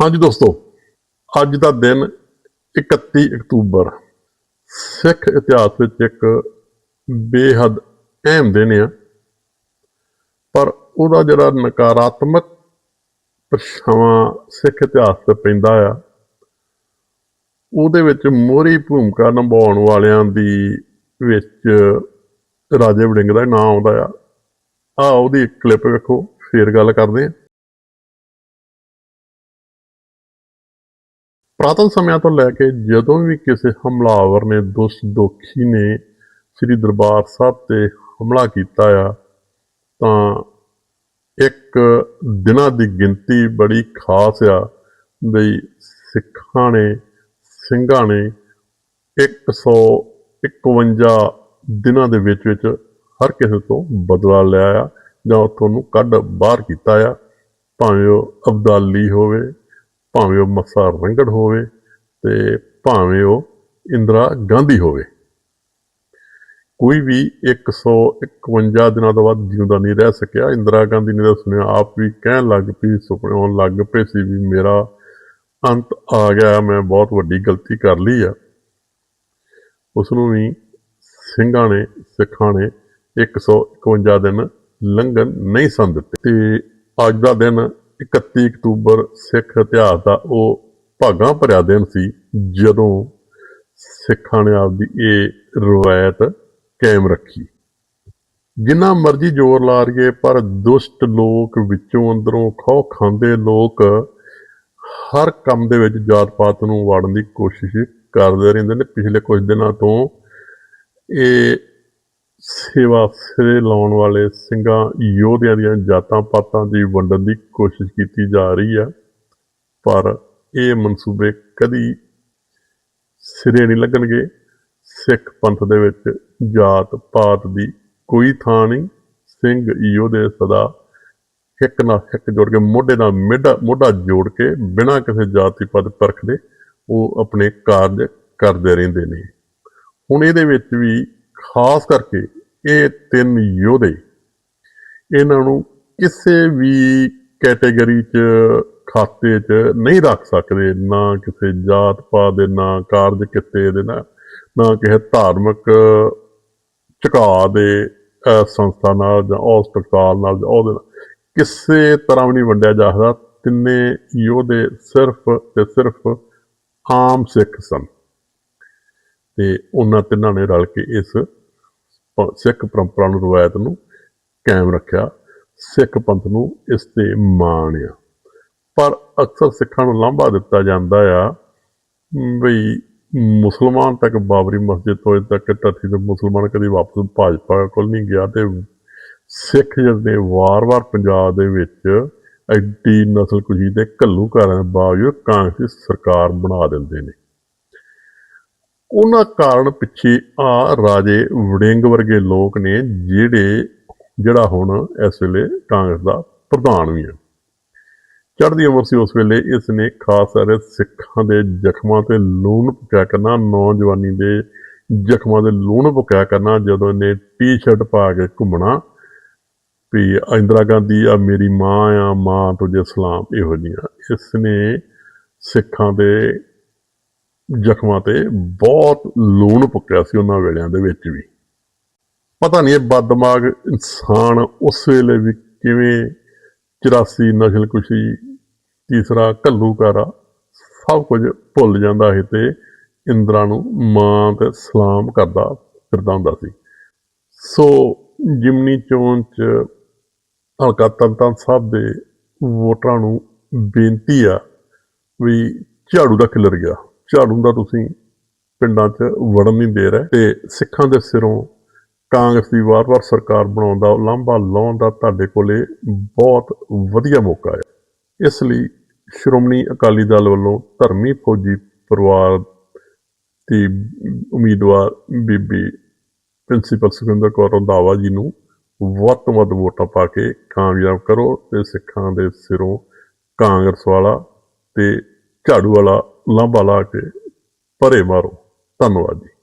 ਹਾਂਜੀ ਦੋਸਤੋ, ਅੱਜ ਦਾ ਦਿਨ 31 ਅਕਤੂਬਰ। ਸਿੱਖ ਇਤਿਹਾਸ ਵਿੱਚ ਇੱਕ ਬੇਹੱਦ ਅਹਿਮ ਦਿਨ ਆ। ਪਰ ਉਹਦਾ ਜਿਹੜਾ ਨਕਾਰਾਤਮਕ ਪਰਛਾਵਾਂ ਸਿੱਖ ਇਤਿਹਾਸ ਤੇ ਪੈਂਦਾ ਆ, ਉਹਦੇ ਵਿੱਚ ਮੋਹਰੀ ਭੂਮਿਕਾ ਨਿਭਾਉਣ ਵਾਲਿਆਂ ਦੀ ਵਿੱਚ ਰਾਜੇ ਵੜਿੰਗ ਦਾ ਨਾਮ ਆਉਂਦਾ ਆ। ਆ ਉਹਦੀ ਕਲਿੱਪ ਵੇਖੋ, ਫੇਰ ਗੱਲ ਕਰਦੇ ਆ। ਪ੍ਰਾਤਨ ਸਮਿਆਂ ਤੋਂ ਲੈ ਕੇ ਜਦੋਂ ਵੀ ਕਿਸੇ ਹਮਲਾਵਰ ਨੇ ਦੁਸ਼ਟ ਦੋਖੀ ਨੇ ਸ੍ਰੀ ਦਰਬਾਰ ਸਾਹਿਬ ਤੇ ਹਮਲਾ ਕੀਤਾ ਆ, ਤਾਂ ਇੱਕ ਦਿਨਾਂ ਦੀ ਗਿਣਤੀ ਬੜੀ ਖਾਸ ਆ ਬਈ ਸਿੱਖਾਂ ਨੇ, ਸਿੰਘਾਂ ਨੇ 151 ਦਿਨਾਂ ਦੇ ਵਿੱਚ ਵਿੱਚ ਹਰ ਕਿਸੇ ਤੋਂ ਬਦਲਾ ਲਿਆ ਆ ਜਾਂ ਉੱਥੋਂ ਨੂੰ ਕੱਢ ਬਾਹਰ ਕੀਤਾ ਆ, ਭਾਵੇਂ ਉਹ ਅਬਦਾਲੀ ਹੋਵੇ ਭਾਵੇਂ ਉਹ ਮੱਸਾ ਰੰਗੜ ਹੋਵੇ ਤੇ ਭਾਵੇਂ ਉਹ ਇੰਦਰਾ ਗਾਂਧੀ ਹੋਵੇ। ਕੋਈ ਵੀ 151 ਦਿਨਾਂ ਤੋਂ ਬਾਅਦ ਜਿਉਂਦਾ ਨਹੀਂ ਰਹਿ ਸਕਿਆ। ਇੰਦਰਾ ਗਾਂਧੀ ਨੇ ਤਾਂ ਸੁਣਿਆ, ਆਪ ਵੀ ਕਹਿਣ ਲੱਗ ਪਈ ਸੁਪਨੇ ਆਉਣ ਲੱਗ ਪਏ ਸੀ ਵੀ ਮੇਰਾ ਅੰਤ ਆ ਗਿਆ, ਮੈਂ ਬਹੁਤ ਵੱਡੀ ਗਲਤੀ ਕਰ ਲਈ ਆ। ਉਸ ਨੂੰ ਵੀ ਸਿੰਘਾਂ ਨੇ, ਸਿੱਖਾਂ ਨੇ 151 ਦਿਨ ਲੰਘਣ ਨਹੀਂ ਸਨ ਦਿੱਤੇ। ਤੇ ਅੱਜ ਦਾ ਦਿਨ 31 ਅਕਤੂਬਰ ਸਿੱਖ ਇਤਿਹਾਸ ਦਾ ਉਹ ਭਾਗਾਂ ਭਰਿਆ ਦਿਨ ਸੀ, ਜਦੋਂ ਸਿੱਖਾਂ ਨੇ ਆਪਦੀ ਇਹ ਰਵਾਇਤ ਕਾਇਮ ਰੱਖੀ। ਜਿੰਨਾ ਮਰਜ਼ੀ ਜ਼ੋਰ ਲਾ ਰਹੀਏ, ਪਰ ਦੁਸ਼ਟ ਲੋਕ ਵਿੱਚੋਂ ਅੰਦਰੋਂ ਖੋ ਖਾਂਦੇ ਲੋਕ ਹਰ ਕੰਮ ਦੇ ਵਿੱਚ ਜਾਤ ਪਾਤ ਨੂੰ ਵਾੜਨ ਦੀ ਕੋਸ਼ਿਸ਼ ਕਰਦੇ ਰਹਿੰਦੇ ਨੇ। ਪਿਛਲੇ ਕੁਝ ਦਿਨਾਂ ਤੋਂ ਇਹ ਸੇਵਾ ਸਿਰੇ ਲਾਉਣ ਵਾਲੇ ਸਿੰਘਾਂ ਯੋਧਿਆਂ ਦੀਆਂ ਜਾਤਾਂ ਪਾਤਾਂ ਦੀ ਵੰਡਣ ਦੀ ਕੋਸ਼ਿਸ਼ ਕੀਤੀ ਜਾ ਰਹੀ ਆ ਪਰ ਇਹ ਮਨਸੂਬੇ ਕਦੀ ਸਿਰੇ ਨਹੀਂ ਲੱਗਣਗੇ। ਸਿੱਖ ਪੰਥ ਦੇ ਵਿੱਚ ਜਾਤ ਪਾਤ ਦੀ ਕੋਈ ਥਾਂ ਨਹੀਂ। ਸਿੰਘ ਯੋਧੇ ਸਦਾ ਇੱਕ ਨਾਲ ਇੱਕ ਜੋੜ ਕੇ ਮੋਢੇ ਨਾਲ ਮੇਢਾ ਮੋਢਾ ਜੋੜ ਕੇ ਬਿਨਾਂ ਕਿਸੇ ਜਾਤੀ ਪਦ ਪਰਖ ਦੇ ਉਹ ਆਪਣੇ ਕਾਰਜ ਕਰਦੇ ਰਹਿੰਦੇ ਨੇ। ਹੁਣ ਇਹਦੇ ਵਿੱਚ ਵੀ ਖਾਸ ਕਰਕੇ ਇਹ ਤਿੰਨ ਯੋਧੇ। ਇਹਨਾਂ ਨੂੰ ਕਿਸੇ ਵੀ ਕੈਟੇਗਰੀ 'ਚ, ਖਾਤੇ 'ਚ ਨਹੀਂ ਰੱਖ ਸਕਦੇ। ਨਾ ਕਿਸੇ ਜਾਤ ਪਾਤ ਦੇ, ਨਾ ਕਾਰਜ ਕਿੱਤੇ ਦੇ, ਨਾ ਨਾ ਕਿਸੇ ਧਾਰਮਿਕ ਝੁਕਾਅ ਦੇ ਸੰਸਥਾ ਨਾਲ ਜਾਂ ਹਸਪਤਾਲ ਨਾਲ ਜਾਂ ਉਹਦੇ ਨਾਲ। ਕਿਸੇ ਤਰ੍ਹਾਂ ਵੀ ਨਹੀਂ ਵੰਡਿਆ ਜਾ ਸਕਦਾ। ਤਿੰਨੇ ਯੋਧੇ ਸਿਰਫ ਤੇ ਸਿਰਫ ਆਮ ਸਿੱਖ ਸਨ। ਤੇ ਉਹਨਾਂ ਤਿੰਨਾਂ ਨੇ ਰਲ ਕੇ ਇਸ ਸਿੱਖ ਪਰੰਪਰਾ ਨੂੰ ਰਵਾਇਤ ਨੂੰ ਕਾਇਮ ਰੱਖਿਆ, ਸਿੱਖ ਪੰਥ ਨੂੰ ਇਸ ਤੇ ਮਾਣ ਆ ਪਰ ਅਕਸਰ ਸਿੱਖਾਂ ਨੂੰ ਲਾਂਭਾ ਦਿੱਤਾ ਜਾਂਦਾ ਆ ਵੀ ਮੁਸਲਮਾਨ ਤੱਕ ਬਾਬਰੀ ਮਸਜਿਦ ਤੋਂ ਅਜੇ ਤੱਕ ਧਰਤੀ ਤੇ ਮੁਸਲਮਾਨ ਕਦੀ ਵਾਪਸ ਭਾਜਪਾ ਕੋਲ ਨਹੀਂ ਗਿਆ ਤੇ ਸਿੱਖ ਜਿਹੜੇ ਵਾਰ-ਵਾਰ ਪੰਜਾਬ ਦੇ ਵਿੱਚ ਐਡੀ ਨਸਲਕੁਸ਼ੀ ਦੇ ਘੱਲੂਘਾਰਾਂ ਦੇ ਬਾਵਜੂਦ ਕਾਂਗਰਸ ਸਰਕਾਰ ਬਣਾ ਦਿੰਦੇ ਨੇ। ਉਹਨਾਂ ਕਾਰਨ ਪਿੱਛੇ ਆ ਰਾਜੇ ਵੜਿੰਗ ਵਰਗੇ ਲੋਕ ਨੇ ਜਿਹੜੇ ਜਿਹੜਾ ਹੁਣ ਇਸ ਵੇਲੇ ਕਾਂਗਰਸ ਦਾ ਪ੍ਰਧਾਨ ਵੀ ਹੈ ਚੜ੍ਹਦੀ ਉਮਰ ਸੀ ਉਸ ਵੇਲੇ, ਇਸ ਨੇ ਖਾਸ ਸਾਰੇ ਸਿੱਖਾਂ ਦੇ ਜ਼ਖਮਾਂ ਤੇ ਲੂਣ ਪੁਕਿਆ ਕਰਨਾ, ਨੌਜਵਾਨੀ ਦੇ ਜ਼ਖਮਾਂ ਦੇ ਲੂਣ ਪੁਕਿਆ ਕਰਨਾ, ਜਦੋਂ ਨੇ ਟੀ-ਸ਼ਰਟ ਪਾ ਕੇ ਘੁੰਮਣਾ, ਵੀ ਇੰਦਰਾ ਗਾਂਧੀ ਆ, ਮੇਰੀ ਮਾਂ ਆ, ਮਾਂ ਤੁਝੇ ਸਲਾਮ, ਇਹੋ ਜਿਹੀਆਂ। ਇਸ ਨੇ ਸਿੱਖਾਂ ਦੇ ਜ਼ਖਮਾਂ ਤੇ ਬਹੁਤ ਲੂਣ ਪੁੱਕਿਆ ਸੀ ਉਹਨਾਂ ਵੇਲਿਆਂ ਦੇ ਵਿੱਚ ਵੀ। ਪਤਾ ਨਹੀਂ ਇਹ ਬਦਮਾਗ ਇਨਸਾਨ ਉਸ ਵੇਲੇ ਵੀ ਕਿਵੇਂ 84 ਨਸਲ ਕੁਸ਼ੀ ਤੀਸਰਾ ਘੱਲੂਕਾਰਾ ਸਭ ਕੁਝ ਭੁੱਲ ਜਾਂਦਾ ਹੈ ਤੇ ਇੰਦਰਾ ਨੂੰ ਮਾਂ ਤੇ ਸਲਾਮ ਕਰਦਾ ਫਿਰਦਾ ਹੁੰਦਾ ਸੀ। ਸੋ ਜਿਮਨੀ ਚੋਣ ਚ ਹਲਕਾ ਤਨਤਨ ਸਾਹਿਬ ਦੇ ਵੋਟਰਾਂ ਨੂੰ ਬੇਨਤੀ ਆ ਵੀ ਝਾੜੂ ਦਾ ਖਿਲਰ ਗਿਆ। ਝਾੜੂ ਦਾ ਤੁਸੀਂ ਪਿੰਡਾਂ 'ਚ ਵੜਨ ਨਹੀਂ ਦੇ ਰਹੇ। ਤੇ ਸਿੱਖਾਂ ਦੇ ਸਿਰੋਂ ਕਾਂਗਰਸ ਦੀ ਵਾਰ-ਵਾਰ ਸਰਕਾਰ ਬਣਾਉਣ ਦਾ, ਲਾਂਭਾ ਲਾਉਣ ਦਾ ਤੁਹਾਡੇ ਕੋਲੇ ਬਹੁਤ ਵਧੀਆ ਮੌਕਾ ਹੈ। ਇਸ ਲਈ ਸ਼੍ਰੋਮਣੀ ਅਕਾਲੀ ਦਲ ਵੱਲੋਂ ਧਰਮੀ ਫੌਜੀ ਪਰਿਵਾਰ ਦੀ ਉਮੀਦਵਾਰ ਬੀਬੀ ਪ੍ਰਿੰਸੀਪਲ ਸੁਖਿੰਦਰ ਕੌਰ ਰੰਧਾਵਾ ਜੀ ਨੂੰ ਵੱਧ ਤੋਂ ਵੱਧ ਵੋਟਾਂ ਪਾ ਕੇ ਕਾਮਯਾਬ ਕਰੋ ਤੇ ਸਿੱਖਾਂ ਦੇ ਸਿਰੋਂ ਕਾਂਗਰਸ ਵਾਲਾ ਤੇ ਝਾੜੂ ਵਾਲਾ ਲਾਂਭਾ ਲਾ ਕੇ ਪਰੇ ਮਾਰੋ। ਧੰਨਵਾਦ ਜੀ।